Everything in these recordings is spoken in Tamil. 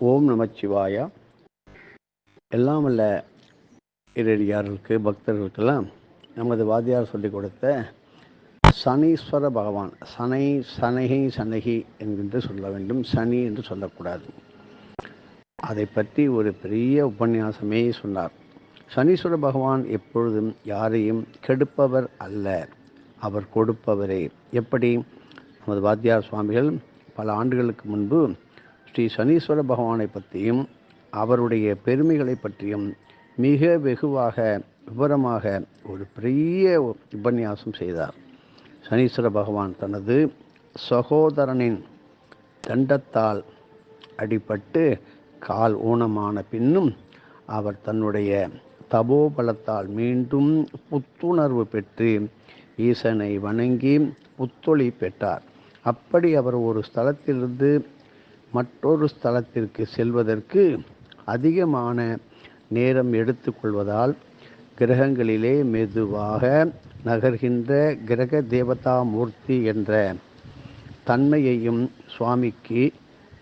ஓம் நமச்சிவாயா எல்லாம் அல்ல இரடியார்களுக்கு பக்தர்களுக்கெல்லாம் நமது வாத்தியார் சொல்லிக் கொடுத்த சனீஸ்வர பகவான் சனை சனகை சனகி என்கின்ற சொல்ல வேண்டும். சனி என்று சொல்லக்கூடாது. அதை பற்றி ஒரு பெரிய உபன்யாசமே சொன்னார். சனீஸ்வர பகவான் எப்பொழுதும் யாரையும் கெடுப்பவர் அல்ல அவர் கொடுப்பவரே. எப்படி? நமது வாத்தியார் சுவாமிகள் பல ஆண்டுகளுக்கு முன்பு ஸ்ரீ சனீஸ்வர பகவானை பற்றியும் அவருடைய பெருமைகளை பற்றியும் மிக வெகுவாக விவரமாக ஒரு பெரிய உபன்யாசம் செய்தார். சனீஸ்வர பகவான் தனது சகோதரனின் தண்டத்தால் அடிபட்டு கால் ஊனமான பின்னும் அவர் தன்னுடைய தபோபலத்தால் மீண்டும் புத்துணர்வு பெற்று ஈசனை வணங்கி புத்தொழி பெற்றார். அப்படி அவர் ஒரு ஸ்தலத்திலிருந்து மற்றொரு ஸ்தலத்திற்கு செல்வதற்கு அதிகமான நேரம் எடுத்துக்கொள்வதால் கிரகங்களிலே மெதுவாக நகர்கின்ற கிரக தேவதா மூர்த்தி என்ற தன்மையையும் சுவாமிக்கு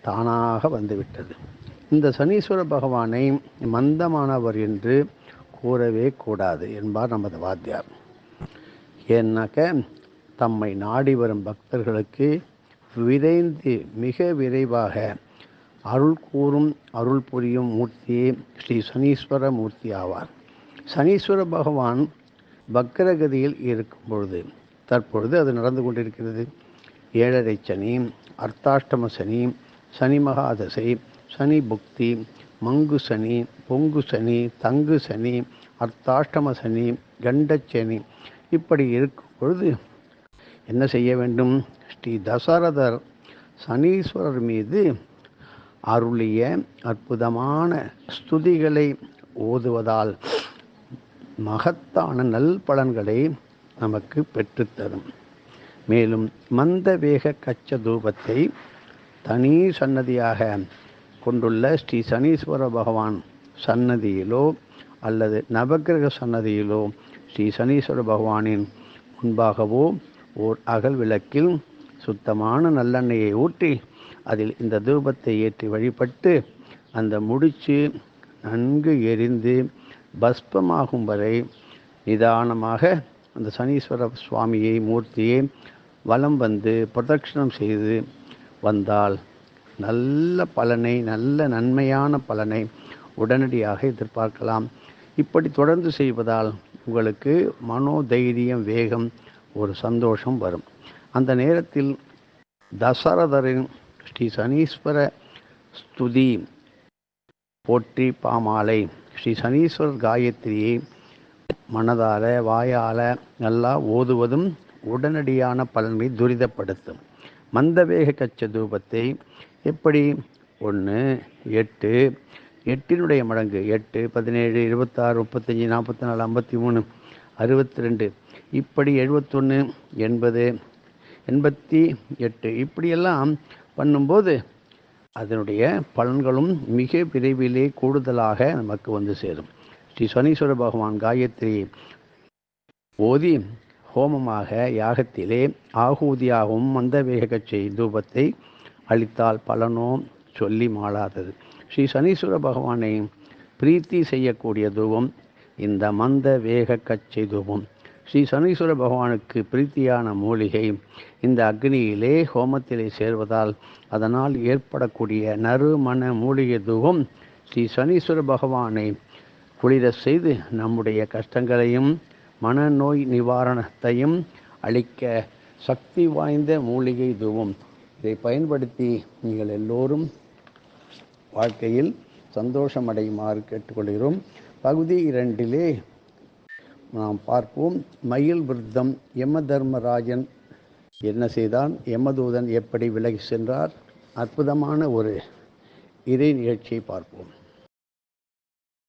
தானாக வந்துவிட்டது. இந்த சனீஸ்வர பகவானை மந்தமானவர் என்று கூறவே கூடாது என்பார் நமது வாத்தியார். ஏன்னாக்க தம்மை நாடி வரும் பக்தர்களுக்கு விரைந்து மிக விரைவாக அருள் கூறும் அருள் புரியும் மூர்த்தியே ஸ்ரீ சனீஸ்வர மூர்த்தி ஆவார். சனீஸ்வர பகவான் பக்ரகதியில் இருக்கும் பொழுது தற்பொழுது அது நடந்து கொண்டிருக்கிறது. ஏழரை சனி அர்த்தாஷ்டம சனி சனி மகாதசை சனி புக்தி மங்கு சனி பொங்கு சனி தங்கு சனி அர்த்தாஷ்டம சனி கண்டச்சனி இப்படி இருக்கும் பொழுது என்ன செய்ய வேண்டும்? ஸ்ரீ தசரதர் சனீஸ்வரர் மீது அருளிய அற்புதமான ஸ்துதிகளை ஓதுவதால் மகத்தான நல் பலன்களை நமக்கு பெற்றுத்தரும். மேலும் மந்த வேக கச்ச தூபத்தை தனி சன்னதியாக கொண்டுள்ள ஸ்ரீ சனீஸ்வர பகவான் சன்னதியிலோ அல்லது நவக்கிரக சன்னதியிலோ ஸ்ரீ சனீஸ்வர பகவானின் முன்பாகவோ ஓர் அகல் விளக்கில் சுத்தமான நல்லெண்ணெயை ஊற்றி அதில் இந்த தூபத்தை ஏற்றி வழிபட்டு அந்த முடிச்சு நன்கு எரிந்து பஸ்பமாகும் வரை நிதானமாக அந்த சனீஸ்வர சுவாமியை மூர்த்தியை வலம் வந்து பிரதட்சணம் செய்து வந்தால் நல்ல பலனை நல்ல நன்மையான பலனை உடனடியாக எதிர்பார்க்கலாம். இப்படி தொடர்ந்து செய்வதால் உங்களுக்கு மனோதைரியம் வேகம் ஒரு சந்தோஷம் வரும். அந்த நேரத்தில் தசரதரின் ஸ்ரீ சனீஸ்வர ஸ்துதி போற்றி பாமாலை. ஸ்ரீ சனீஸ்வரர் காயத்ரியை மனதார வாயால நல்லா ஓதுவதும் உடனடியான பலனை துரிதப்படுத்தும். மந்தவேக கச்ச தூபத்தை எப்படி? ஒன்று எட்டு எட்டினுடைய மடங்கு எட்டு பதினேழு இருபத்தாறு முப்பத்தஞ்சு நாற்பத்தி நாலு ஐம்பத்தி மூணு அறுபத்தி ரெண்டு. இப்படி எழுபத்தொன்று எண்பது எண்பத்தி எட்டு. இப்படியெல்லாம் பண்ணும்போது அதனுடைய பலன்களும் மிக விரைவிலே கூடுதலாக நமக்கு வந்து சேரும். ஸ்ரீ சனீஸ்வர பகவான் காயத்ரி ஓதி ஹோமமாக யாகத்திலே ஆகூதியாகவும் மந்தவேக செய் தூபத்தை அளித்தால் பலனோ சொல்லி மாளாதது. ஸ்ரீ சனீஸ்வர பகவானை பிரீத்தி செய்யக்கூடிய தூபம் இந்த மந்த வேக கச்சை தூபம். ஸ்ரீ சனீஸ்வர பகவானுக்கு பிரீத்தியான மூலிகை இந்த அக்னியிலே ஹோமத்திலே சேர்வதால் அதனால் ஏற்படக்கூடிய நறுமண மூலிகை தூபம் ஸ்ரீ சனீஸ்வர பகவானை குளிர செய்து நம்முடைய கஷ்டங்களையும் மனநோய் நிவாரணத்தையும் அளிக்க சக்தி வாய்ந்த மூலிகை துவம் இதை பயன்படுத்தி நீங்கள் எல்லோரும் வாழ்க்கையில் சந்தோஷமடையுமாறு கேட்டுக்கொள்கிறோம். பகுதி இரண்டிலே நாம் பார்ப்போம். மயில் விருத்தம் யம தர்மராஜன் என்ன செய்தான்? யமதூதன் எப்படி விலகி சென்றார்? அற்புதமான ஒரு இறை நிகழ்ச்சியை பார்ப்போம்.